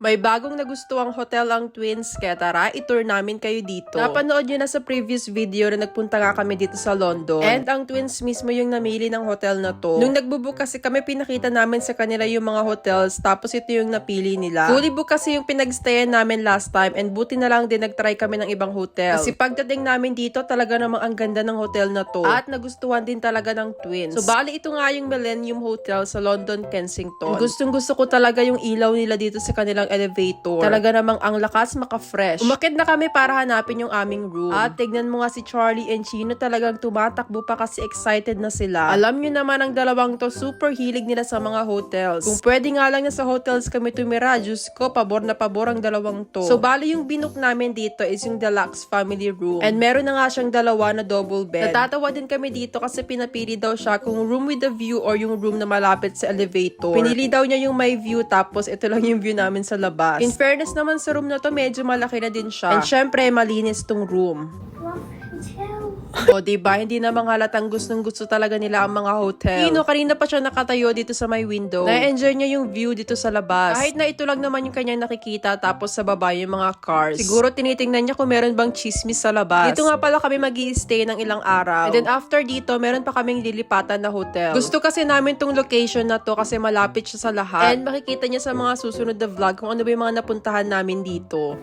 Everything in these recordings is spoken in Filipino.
May bagong nagustuhang hotel ang Twins, kaya tara, itour namin kayo dito. Napanood nyo na sa previous video na nagpunta nga kami dito sa London. And ang Twins mismo yung namili ng hotel na to. Nung nagbubook kasi kami, pinakita namin sa kanila yung mga hotels, tapos ito yung napili nila. Fully book kasi yung pinagstayan namin last time, and buti na lang din nagtry kami ng ibang hotel. Kasi pagdating namin dito, talaga namang ang ganda ng hotel na to. At nagustuhan din talaga ng Twins. So bali, ito nga yung Millennium Hotel sa London, Kensington. Gustong gusto ko talaga yung ilaw nila dito sa kanilang elevator. Talaga namang ang lakas maka-fresh. Umakit na kami para hanapin yung aming room. At tignan mo nga si Charlie and Chino talagang tumatakbo pa kasi excited na sila. Alam nyo naman ang dalawang to super hilig nila sa mga hotels. Kung pwede nga lang na sa hotels kami tumira, Diyos ko, pabor na pabor ang dalawang to. So bali yung binook namin dito is yung deluxe family room. And meron na nga siyang dalawa na double bed. Natatawa din kami dito kasi pinapili daw siya kung room with a view or yung room na malapit sa elevator. Pinili daw niya yung may view tapos ito lang yung view namin sa labas. In fairness naman sa room na to, medyo malaki na din siya. And syempre, malinis tong room. One, two. O, diba? Hindi naman halatang gustong gusto talaga nila ang mga hotel. Kino, kanina pa siya nakatayo dito sa may window. Na-enjoy niya yung view dito sa labas. Kahit na ito lang naman yung kanyang nakikita, tapos sa baba yung mga cars. Siguro tinitingnan niya kung meron bang chismis sa labas. Dito nga pala kami mag stay ng ilang araw. And then after dito, meron pa kaming lilipatan na hotel. Gusto kasi namin tong location na to kasi malapit siya sa lahat. And makikita niya sa mga susunod na vlog kung ano ba yung mga napuntahan namin dito.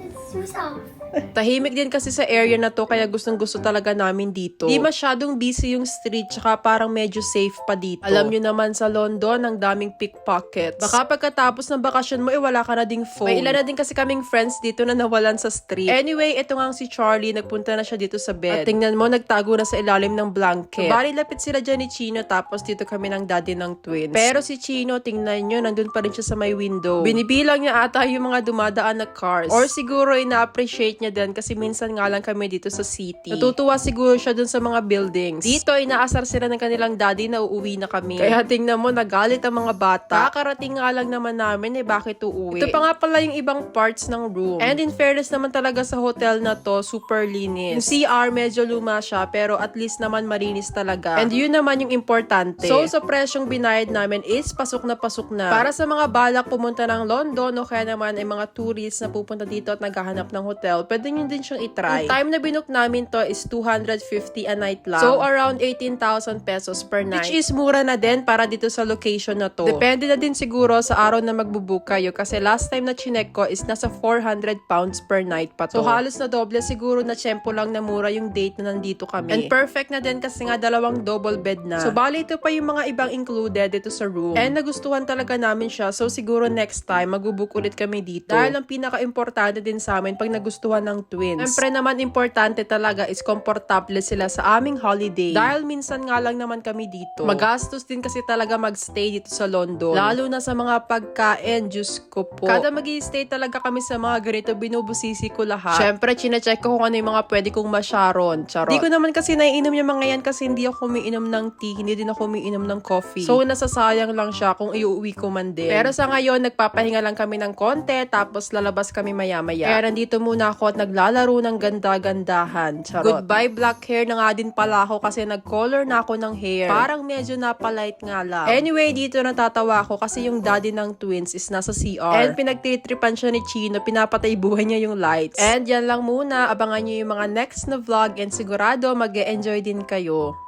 Tahimik din kasi sa area na to kaya gustong gusto talaga namin dito. Di masyadong busy yung street tsaka parang medyo safe pa dito. Alam nyo naman sa London, ang daming pickpockets. Baka pagkatapos ng bakasyon mo, eh wala ka na ding phone. May ilan na din kasi kaming friends dito na nawalan sa street. Anyway, ito nga si Charlie, nagpunta na siya dito sa bed. At tingnan mo, nagtago na sa ilalim ng blanket. Bali lapit sila dyan ni Chino tapos dito kami ng daddy ng twins. Pero si Chino, tingnan nyo, nandun pa rin siya sa may window. Binibilang niya ata yung mga dumadaan na cars. Or siguro ina-appreciate niya din kasi minsan nga lang kami dito sa city. Natutuwa siguro siya dun sa mga buildings. Dito, inaasar sila ng kanilang daddy na uuwi na kami. Kaya tingnan mo, nagalit ang mga bata. Kakarating nga lang naman namin eh, bakit uuwi? Ito pa nga pala yung ibang parts ng room. And in fairness naman talaga sa hotel na to, super linis. Yung CR, medyo luma siya, pero at least naman marinis talaga. And yun naman yung importante. So, sa presyong binayad namin is pasok na pasok na. Para sa mga balak pumunta ng London o kaya naman ay mga tourists na pupunta dito at naghahanap ng hotel, pwede nyo din siyang itry. Yung time na binook namin to is 250 a night lang. So, around 18,000 pesos per night. Which is mura na din para dito sa location na to. Depende na din siguro sa araw na magbubook kayo kasi last time na chinek ko is nasa 400 pounds per night pa to. So, halos na doble siguro na tiyempo lang na mura yung date na nandito kami. And perfect na din kasi nga dalawang double bed na. So, bali ito pa yung mga ibang included dito sa room. And nagustuhan talaga namin siya. So, siguro next time, magbubook ulit kami dito. Dahil ang pinaka-importante din sa amin pag nagustuhan ng twins. Siyempre naman, importante talaga is komportable sila sa aming holiday. Dahil minsan nga lang naman kami dito. Magastos din kasi talaga magstay dito sa London. Lalo na sa mga pagkain, Diyos ko po. Kada mag stay talaga kami sa mga ganito, binubusisi ko lahat. Siyempre, chinecheck ko kung ano yung mga pwede kong masyaron. Charot. Di ko naman kasi naiinom yung mga yan kasi hindi ako umiinom ng tea, hindi din ako umiinom ng coffee. So, nasasayang lang siya kung iuwi ko man din. Pero sa ngayon, nagpapahinga lang kami ng konti, tapos lalabas kami maya-maya. Kaya nandito muna ako at naglalaro ng ganda-gandahan. Charot. Goodbye black hair na nga din pala ako kasi nag-color na ako ng hair. Parang medyo napalight nga lang. Anyway, dito natatawa ako kasi yung daddy ng twins is nasa CR. And pinagtitripan siya ni Chino, pinapatay buhay niya yung lights. And yan lang muna, abangan niyo yung mga next na vlog and sigurado mag enjoy din kayo.